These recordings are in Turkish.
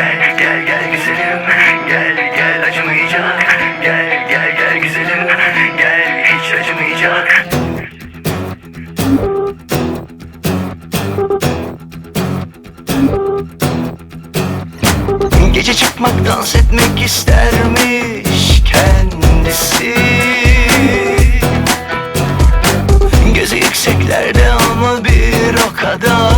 Gel gel gel güzelim. Gel gel acımayacak. Gel gel gel güzelim. Gel hiç acımayacak. Gece çıkmak dans etmek istermiş kendisi. Gözü yükseklerde ama bir o kadar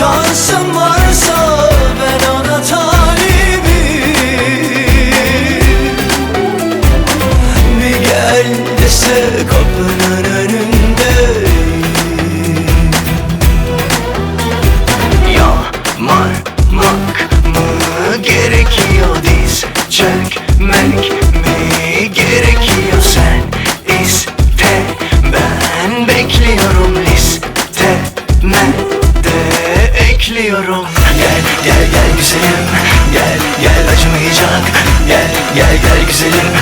Şansım ekliyorum Gel gel gel güzelim. Gel gel acımayacak. Gel gel gel güzelim.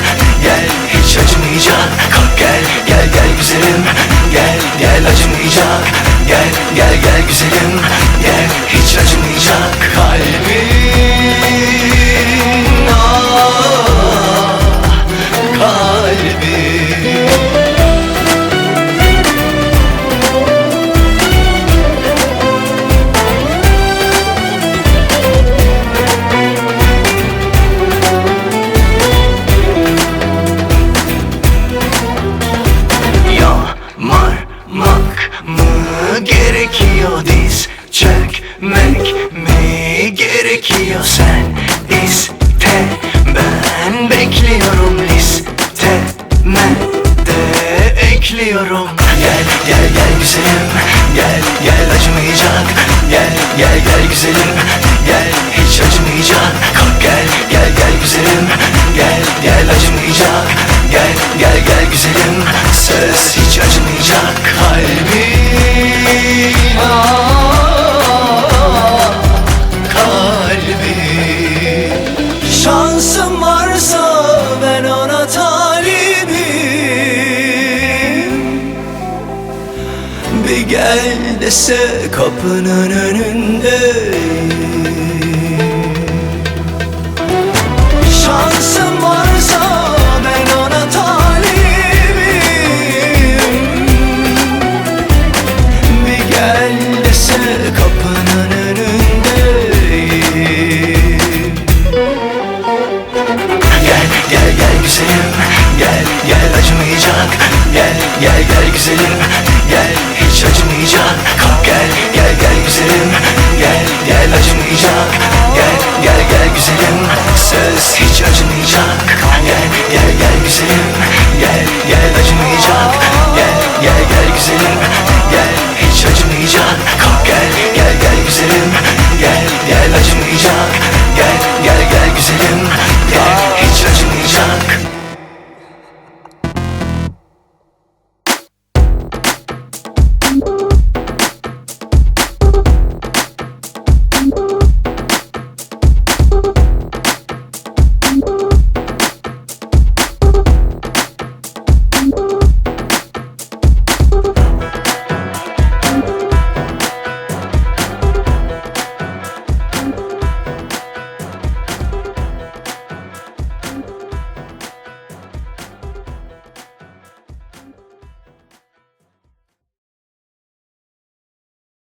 Gel hiç acımayacak. Kalk gel gel gel güzelim. Gel gel acımayacak. Gel gel gel güzelim. Gel hiç acımayacak. Kalbim gerekiyor diz çökmek mi gerekiyor? Sen iste ben bekliyorum. Listeme de ekliyorum. Gel gel gel güzelim. Gel gel acımayacak. Gel gel gel güzelim. Gel hiç acımayacak. Kalk gel gel gel güzelim. Gel gel acımayacak. Gel gel gel güzelim. Söz Bir gel dese kapının önünde. Şansım varsa ben ona talibim. Bir gel dese kapının önündeyim Gel gel gel güzelim. Gel gel acımayacak. Gel gel gel güzelim. Gel hiç acımayacak Kalk gel gel gel güzelim. Gel gel acımayacak. Gel gel gel güzelim. Söz hiç acımayacak. Kalk gel gel gel güzelim. Gel gel acımayacak. Gel gel gel güzelim. Gel hiç acımayacak. Kalk gel gel gel güzelim. Gel gel acımayacak. Gel gel gel güzelim.